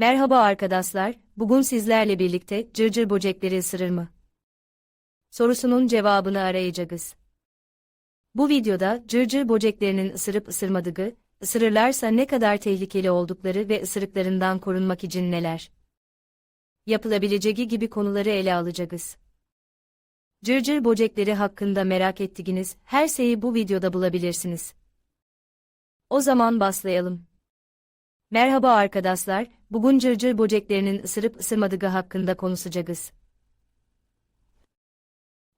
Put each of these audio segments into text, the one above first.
Merhaba arkadaşlar, bugün sizlerle birlikte cırcır böcekleri ısırır mı? Sorusunun cevabını arayacağız. Bu videoda cırcır böceklerinin ısırıp ısırmadığı, ısırırlarsa ne kadar tehlikeli oldukları ve ısırıklarından korunmak için neler yapılabileceği gibi konuları ele alacağız. Cırcır böcekleri hakkında merak ettiğiniz her şeyi bu videoda bulabilirsiniz. O zaman başlayalım. Merhaba arkadaşlar, bugün cırcır böceklerinin ısırıp ısırmadığı hakkında konuşacağız.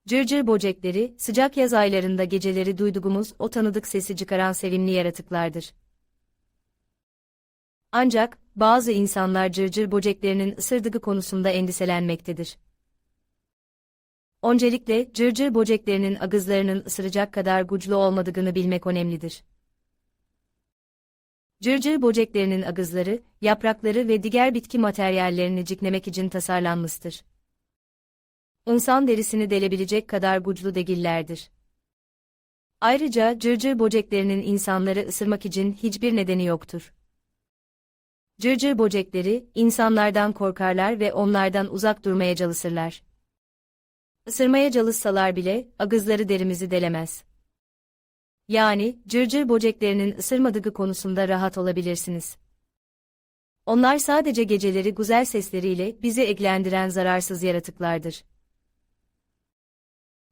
Cırcır böcekleri, sıcak yaz aylarında geceleri duyduğumuz o tanıdık sesi çıkaran sevimli yaratıklardır. Ancak, bazı insanlar cırcır böceklerinin ısırdığı konusunda endişelenmektedir. Öncelikle, cırcır böceklerinin agızlarının ısıracak kadar güçlü olmadığını bilmek önemlidir. Cırcır böceklerinin agızları, yaprakları ve diğer bitki materyallerini ciklemek için tasarlanmıştır. İnsan derisini delebilecek kadar güçlü değillerdir. Ayrıca cırcır böceklerinin insanları ısırmak için hiçbir nedeni yoktur. Cırcır böcekleri, insanlardan korkarlar ve onlardan uzak durmaya çalışırlar. Isırmaya çalışsalar bile, agızları derimizi delemez. Yani, cırcır böceklerinin ısırmadığı konusunda rahat olabilirsiniz. Onlar sadece geceleri güzel sesleriyle bizi eklendiren zararsız yaratıklardır.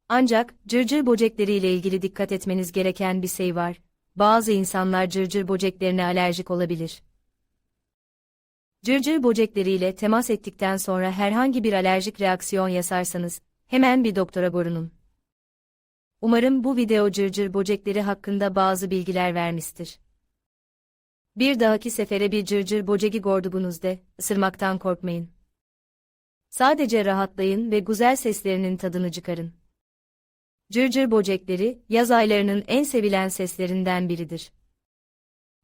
Ancak, cırcır böcekleriyle ilgili dikkat etmeniz gereken bir şey var. Bazı insanlar cırcır böceklerine alerjik olabilir. Cırcır böcekleriyle temas ettikten sonra herhangi bir alerjik reaksiyon yaşarsanız, hemen bir doktora görünün. Umarım bu video cırcır böcekleri hakkında bazı bilgiler vermiştir. Bir dahaki sefere bir cırcır böceği gördüğünüzde, ısırmaktan korkmayın. Sadece rahatlayın ve güzel seslerinin tadını çıkarın. Cırcır böcekleri, yaz aylarının en sevilen seslerinden biridir.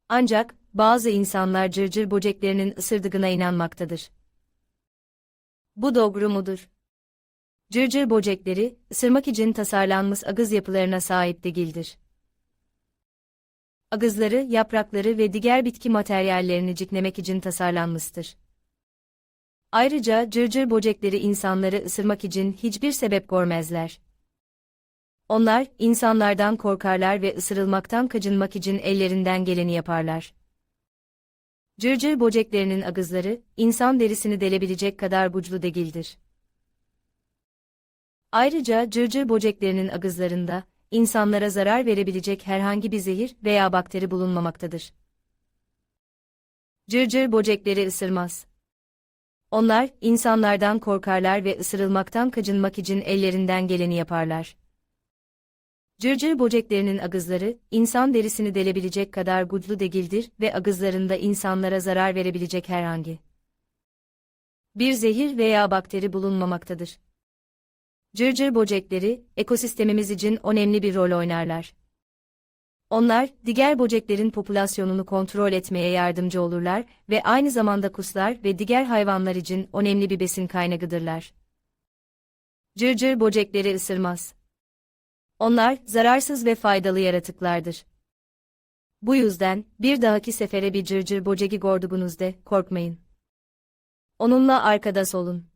Ancak, bazı insanlar cırcır böceklerinin ısırdığına inanmaktadır. Bu doğru mudur? Cırcır böcekleri, ısırmak için tasarlanmış agız yapılarına sahip değildir. Agızları, yaprakları ve diğer bitki materyallerini ciklemek için tasarlanmıştır. Ayrıca cırcır böcekleri insanları ısırmak için hiçbir sebep görmezler. Onlar, insanlardan korkarlar ve ısırılmaktan kaçınmak için ellerinden geleni yaparlar. Cırcır böceklerinin agızları, insan derisini delebilecek kadar güçlü değildir. Ayrıca cırcır böceklerinin agızlarında, insanlara zarar verebilecek herhangi bir zehir veya bakteri bulunmamaktadır. Cırcır böcekleri ısırmaz. Onlar, insanlardan korkarlar ve ısırılmaktan kaçınmak için ellerinden geleni yaparlar. Cırcır böceklerinin agızları, insan derisini delebilecek kadar güçlü değildir ve agızlarında insanlara zarar verebilecek herhangi bir zehir veya bakteri bulunmamaktadır. Cırcır böcekleri, ekosistemimiz için önemli bir rol oynarlar. Onlar, diğer böceklerin popülasyonunu kontrol etmeye yardımcı olurlar ve aynı zamanda kuşlar ve diğer hayvanlar için önemli bir besin kaynağıdırlar. Cırcır böcekleri ısırmaz. Onlar, zararsız ve faydalı yaratıklardır. Bu yüzden, bir dahaki sefere bir cırcır böceği gördüğünüzde korkmayın. Onunla arkadaş olun.